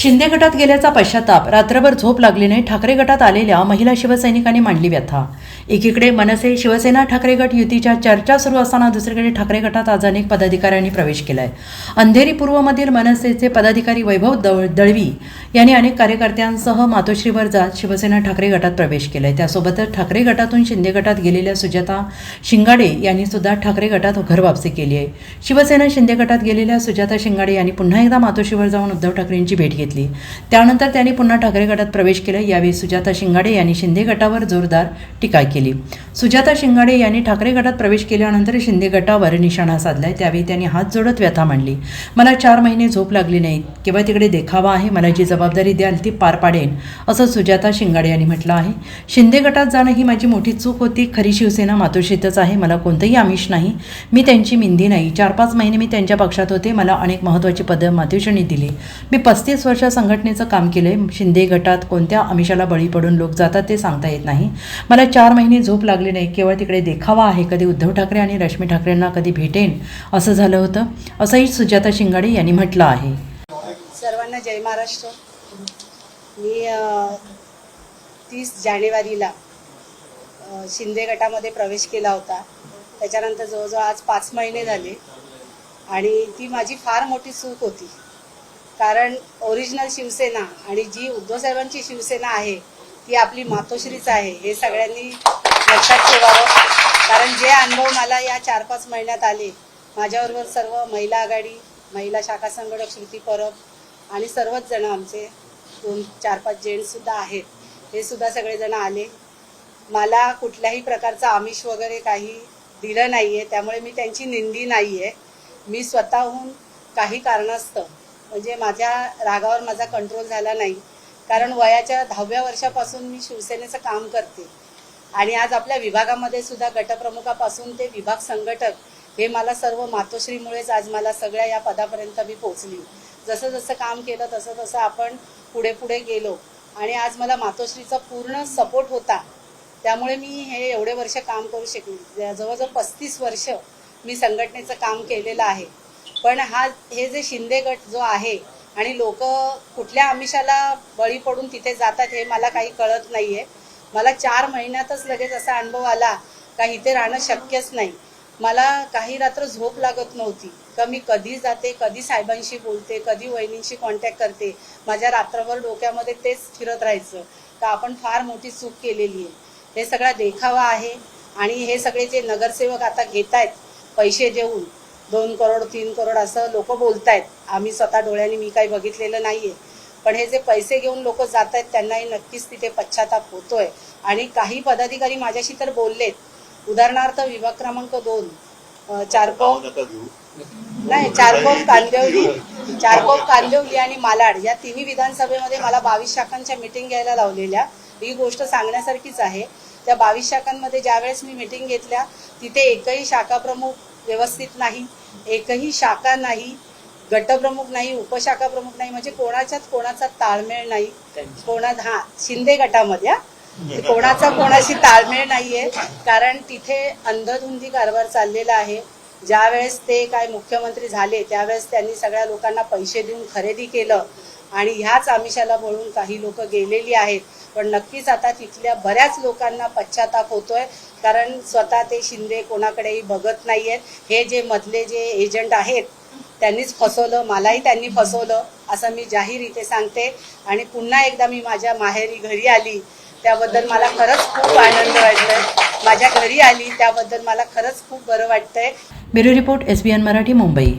शिंदे गटात गेल्याचा पश्चाताप रात्रभर झोप लागली नाही ठाकरे गटात आलेल्या महिला शिवसैनिकांनी मांडली व्यथा. एकीकडे मनसे शिवसेना ठाकरे गट युतीच्या चर्चा सुरू असताना दुसरीकडे ठाकरे गटात आज अनेक पदाधिकाऱ्यांनी प्रवेश केलाय. अंधेरी पूर्वमधील मनसेचे पदाधिकारी वैभव दळ दळवी यांनी अनेक कार्यकर्त्यांसह मातोश्रीवर जात शिवसेना ठाकरे गटात प्रवेश केलाय. त्यासोबतच ठाकरे गटातून शिंदे गटात गेलेल्या सुजाता शिंगाडे यांनी सुद्धा ठाकरे गटात घरवापसी केली आहे. शिवसेना शिंदे गटात गेलेल्या सुजाता शिंगाडे यांनी पुन्हा एकदा मातोश्रीवर जाऊन उद्धव ठाकरेंची भेट घेतली. त्यानंतर त्यांनी पुन्हा ठाकरे गटात प्रवेश केला. यावेळी सुजाता शिंगाडे यांनी शिंदे गटावर जोरदार टीका केली. सुजाता शिंगाडे यांनी ठाकरे गटात प्रवेश केल्यानंतर शिंदे गटावर निशाणा साधलाय. त्यावेळी त्यांनी हात जोडत व्यथा मांडली. मला चार महिने झोप लागली नाही किंवा तिकडे देखावा आहे. मला जी जबाबदारी द्याल ती पार पाडेन असं सुजाता शिंगाडे यांनी म्हटलं आहे. शिंदे गटात जाणं ही माझी मोठी चूक होती. खरी शिवसेना मातोश्रीतच आहे. मला कोणतंही आमिष नाही. मी त्यांची मिंदी नाही. चार पाच महिने मी त्यांच्या पक्षात होते. मला अनेक महत्त्वाची पदं मातोश्रीने दिली. मी पस्तीस वर्ष संघटनेचं काम केलंय. शिंदे गटात कोणत्या आमिषाला बळी पडून लोक जातात ते सांगता येत नाही. मला चार महिने झोप लागली नाही. केवळ तिकडे देखावा आहे. कधी उद्धव ठाकरे आणि रश्मी ठाकरेंना कधी भेटेन असं झालं होतं. असंही सुजाता शिंगाडे यांनी म्हटलं आहे. सर्वांना जय महाराष्ट्र. मी तीस जानेवारीला शिंदे गटामध्ये प्रवेश केला होता. त्याच्यानंतर जवळजवळ आज पाच महिने झाले. आणि ती माझी फार मोठी चूक होती. कारण ओरिजिनल शिवसेना आणि जी उद्धवसाहेबांची शिवसेना आहे ती आपली मातोश्रीच आहे हे सगळ्यांनी लक्षात ठेवावं. कारण जे अनुभव मला या चार पाच महिन्यात आले माझ्याबरोबर सर्व महिला आघाडी महिला शाखा संघटक श्रुती परब आणि सर्वच जण आमचे दोन चार पाच जेंट्ससुद्धा आहेत हे सुद्धा सगळेजण आले. मला कुठल्याही प्रकारचं आमिष वगैरे काही दिलं नाही आहे त्यामुळे मी त्यांची निंदी नाही आहे मी स्वतःहून काही कारणास्तव म्हणजे माझ्या रागावर माझा कंट्रोल झाला नाही. कारण वयाच्या दहाव्या वर्षापासून मी शिवसेनेचं काम करते. आणि आज आपल्या विभागामध्ये सुद्धा गटप्रमुखापासून ते विभाग संघटक हे मला सर्व मातोश्रीमुळेच आज मला सगळ्या या पदापर्यंत मी पोचली जसं जसं काम केलं तसं तसं आपण पुढे पुढे गेलो. आणि आज मला मातोश्रीचा पूर्ण सपोर्ट होता. त्यामुळे मी हे एवढे वर्ष काम करू शकले. जवळजवळ पस्तीस वर्ष मी संघटनेचं काम केलेलं आहे. पण हा हे जे शिंदे गट जो आहे आणि लोक कुठल्या आमिषाला बळी पडून तिथे जातात हे मला काही कळत नाही आहे मला चार महिन्यातच लगेच असा अनुभव आला का इथे राहणं शक्यच नाही. मला काही रात्र झोप लागत नव्हती. का मी कधी जाते कधी साहेबांशी बोलते कधी वहिनींशी कॉन्टॅक्ट करते माझ्या रात्रभर डोक्यामध्ये तेच फिरत राहायचं. का आपण फार मोठी चूक केलेली आहे हे सगळा देखावा आहे आणि हे सगळे जे नगरसेवक आता घेत आहेत पैसे देऊन दोन करोड तीन करोड असं लोक बोलतायत. आम्ही स्वतः डोळ्यांनी मी काही बघितलेलं नाहीये. पण हे जे पैसे घेऊन लोक जात आहेत त्यांनाही नक्कीच तिथे पश्चाताप होतोय. आणि काही पदाधिकारी माझ्याशी तर बोललेत. उदाहरणार्थ विभाग क्रमांक दोन अं, चारकोप नाही चारकोप कांदिवली चारकोप कांदिवली आणि मालाड या तिन्ही विधानसभेमध्ये मला बावीस शाखांच्या मिटिंग घ्यायला लावलेल्या. ही गोष्ट सांगण्यासारखीच आहे. त्या बावीस शाखांमध्ये ज्यावेळेस मी मिटिंग घेतल्या तिथे एकही शाखा प्रमुख व्यवस्थित नाही एकही शाखा नाही गटप्रमुख नाही उपशाखा प्रमुख नाही म्हणजे कोणाच्यात कोणाचा ताळमेळ नाही. कोणा हा शिंदे गटामध्ये. कोणाचा कोणाशी ताळमेळ नाहीये कारण तिथे अंधधुंदी कारभार चाललेला आहे. ज्यावेळेस ते काय मुख्यमंत्री झाले त्यावेळेस त्यांनी सगळ्या लोकांना पैसे देऊन खरेदी केलं आणि ह्याच आमिषाला बळून काही लोक गेलेली आहेत. पण नक्कीच आता तिथल्या बऱ्याच लोकांना पश्चाताप होतोय कारण स्वतः ते शिंदे कोणाकडेही बघत नाहीयेत. हे जे मधले जे एजंट आहेत त्यांनीच फसवलं मलाही त्यांनी फसवलं असं मी जाहीर इथे सांगते. आणि पुन्हा एकदा मी माझ्या माहेरी घरी आली त्याबद्दल मला खरंच खूप आनंद वाटतोय. माझ्या घरी आली त्याबद्दल मला खरंच खूप बरं वाटतंय. Bureau report S B N Marathi Mumbai.